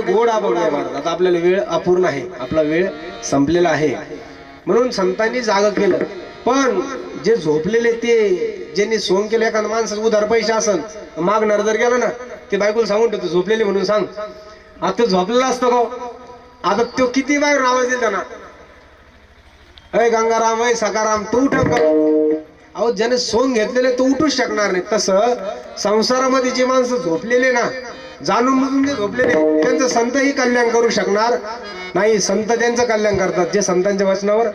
गोड आता आपल्याला वेळ अपूर्ण आहे. आपला वेळ संपलेला आहे. म्हणून संतांनी जाग केलं. पण जे झोपलेले ते ज्यांनी सोन केलं एखादं माणसाचं उधार पैसे असन मागणार जर गेलं ना ते बायकोला सांगून ठेवतो झोपलेले म्हणून सांग. आता झोपलेला असतो का हो? आता तो किती बाहेर आवाज येईल त्यांना? अय गंगाराम अय सकाराम तू उठ का? अहो ज्याने सोंग घेतलेले तो उठूच शकणार नाही तसं संसारामध्ये जे माणसं झोपलेले ना जाणून बुजून जे झोपलेले त्यांचं संतही कल्याण करू शकणार नाही. संत त्यांचं कल्याण करतात. जे संतांच्या वचनावर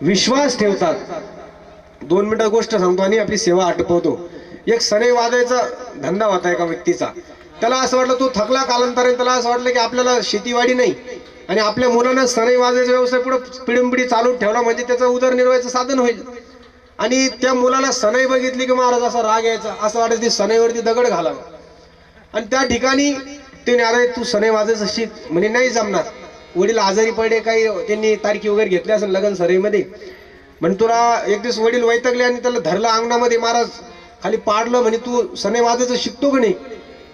विश्वास ठेवतात. दोन मिनिटं गोष्ट सांगतो आणि आपली सेवा आटपवतो. एक सनई वाजायचा धंदा होता एका व्यक्तीचा. त्याला असं वाटलं तो थकला कालांतराने. त्याला असं वाटलं की आपल्याला शेतीवाडी नाही. आणि आपल्या मुलांना सनई वाजायचा व्यवसाय पुढे पिढीपिढी चालू ठेवला म्हणजे त्याचं उदरनिर्वाहाचं साधन होईल. आणि त्या मुलाला सनई बघितली की महाराज असा राग यायचा असं वाटायचं ती सनईवरती दगड घालावा. आणि त्या ठिकाणी ते अरे तू सनई वाजायचं शिक म्हणजे नाही जमणार. वडील आजारी पडले काही त्यांनी तारखी वगैरे घेतली असेल लग्न सनईमध्ये. म्हणे तुला एक दिवस वडील वैतकले आणि त्याला धरलं अंगणामध्ये महाराज खाली पाडलं म्हणे तू सनई वाजायचं शिकतो का नाही?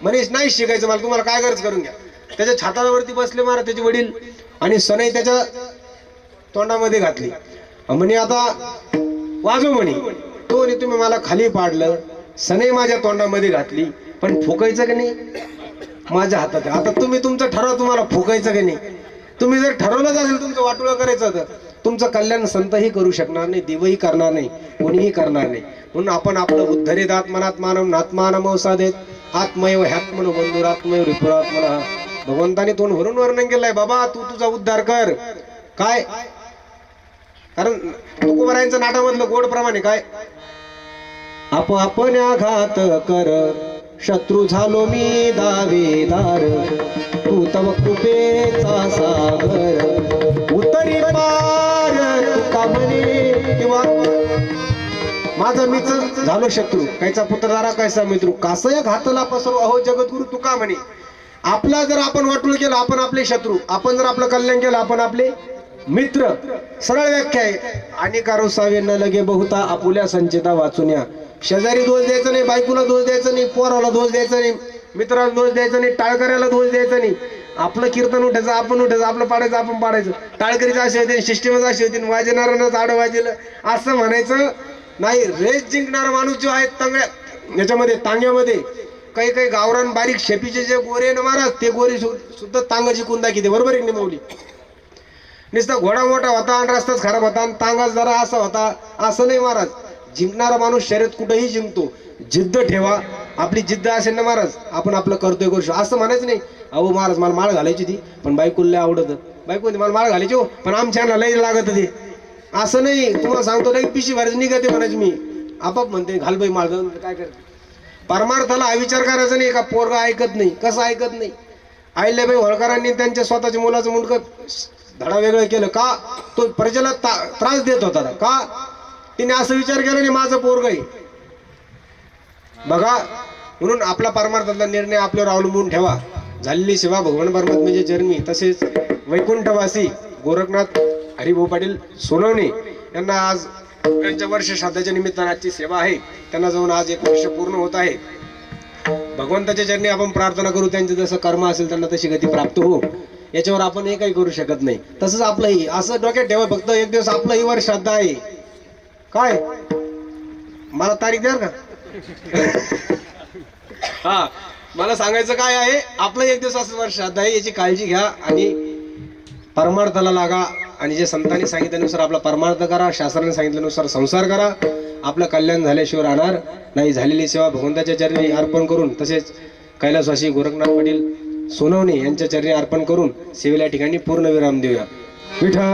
म्हणे नाही शिकायचं मला तुम्हाला काय गरज करून घ्या. त्याच्या छातावरती बसले मारा त्याचे वडील आणि सनई त्याच्या तोंडामध्ये घातली. म्हणे आता वाजव म्हणे. तो म्हणे तुम्ही मला खाली पाडलं. सनई माझ्या तोंडामध्ये घातली. पण फुकायचं का नाही? माझ्या हातात. आता तुम्ही तुमचं ठरवा तुम्हाला फुकायचं का नाही. तुम्ही जर ठरवलंच असेल तुमचं वाटोळं करायचं तर तुमचं कल्याण संतही करू शकणार नाही देवही करणार नाही कोणीही करणार नाही. म्हणून आपण आपलं उद्धरित आत्मनात्मानम नात्मानम साधेत. आत्मैव ह्यात्मन बंधुरात्मैव रिपुरात्मना. भगवंताने तोंड भरून वर्णन केलंय बाबा तू तुझा उद्धार कर. काय? कारण तुकोबरायांचं नाटामधलं गोड प्रमाणे काय? आप आपण आघात कर. शत्रू झालो मी दावेदार. तू तव कृपेचा सागर. उतरी पार तुका म्हणे किंवा माझा मीच झालो शत्रू. कायचा पुत्रधारा कायचा मित्र. कासय घातला पसरू अहो जगद्गुरु तुका म्हणे. आपला जर आपण वाटूळ केलं आपण आपले शत्रू आपण जर आपलं कल्याण केलं आपण आपले मित्र. सरळ व्याख्या आहे. आणि कारोसावे न लगे बहुता आपुल्या संचिता वाचुन्या शेजारी दोष द्यायचा नाही बायकोला दोष द्यायचा नाही पोराला दोष द्यायचा नाही मित्राला दोष द्यायचा नाही टाळकऱ्याला दोष द्यायचा नाही. आपलं कीर्तन उठायचं आपण उठायचं आपलं पाडायचं आपण पाडायचं. टाळकरीचं असे होते सिस्टीमच अशी होती वाजणाऱ्यांना झाडं वाजेलं असं म्हणायचं नाही. रेस जिंकणारा माणूस जो आहे तांगड्या याच्यामध्ये तांग्यामध्ये काही काही गावरान बारीक शेपीचे जे गोरे ना महाराज ते गोरे सुद्धा तांगाची कुंदा किती बरोबर एक निमवली नुसता घोडा मोठा होता आणि रस्ताच खराब होता आणि तांगाच जरा असा होता असं नाही महाराज. जिंकणारा माणूस शर्यत कुठेही जिंकतो. जिद्द ठेवा. आपली जिद्द असेल ना महाराज आपण आपलं कर्तव्य करू शकतो असं म्हणायचं नाही. अहो महाराज मला माळ घालायची ती पण बायकोला आवडत. बायको मला माळ घालायची हो पण आमच्या लय लागत ते. असं नाही तुम्हाला सांगतो नाही पिशी भरायची निघते म्हणायची मी. आपाप म्हणते घाल बाई माळ. काय करते? परमार्थाला विचार करायचा नाही का पोरगा ऐकत नाही कसं ऐकत नाही. आईल्याबाई होळकरांनी त्यांच्या स्वतःच्या मुलाचं मुंडकं धडा वेगळं केलं. का? तो प्रजेला ता- त्रास देत होता का? तिने असं विचार केला नाही माझं पोरग आहे. बघा म्हणून आपला परमार्थातला निर्णय आपल्यावर अवलंबून ठेवा. झालेली सेवा भगवान परमात म्हणजे जन्मी तसेच वैकुंठवासी गोरखनाथ हरिभाऊ पाटील सोनवणे यांना आज त्यांच्या वर्ष श्राद्धाच्या निमित्तानं आजची सेवा आहे. त्यांना जाऊन आज एक वर्ष पूर्ण होत आहे. भगवंताच्या चरणी आपण प्रार्थना करू त्यांचं जसं कर्म असेल त्यांना तशी गती प्राप्त हो याच्यावर आपण हे काही करू शकत नाही. तसंच आपलंही असं डोक्यात ठेवा फक्त एक दिवस आपलंही वर श्रद्धा आहे. काय? मला तारीख द्या का? हा मला सांगायचं काय आहे? आपलं एक दिवस असं वर श्रद्धा आहे याची काळजी घ्या आणि परमार्थाला लागा. आणि जे संतांनी सांगितल्यानुसार आपला परमार्थ करा शास्त्राने सांगितल्यानुसार संसार करा आपलं कल्याण झाल्याशिवाय राहणार नाही. झालेली सेवा भगवंताच्या चरणी अर्पण करून तसेच कैलासवासी गोरखनाथ पाटील सोनवणे यांच्या चरणी अर्पण करून सेवेला ठिकाणी पूर्ण विराम देऊया. विठा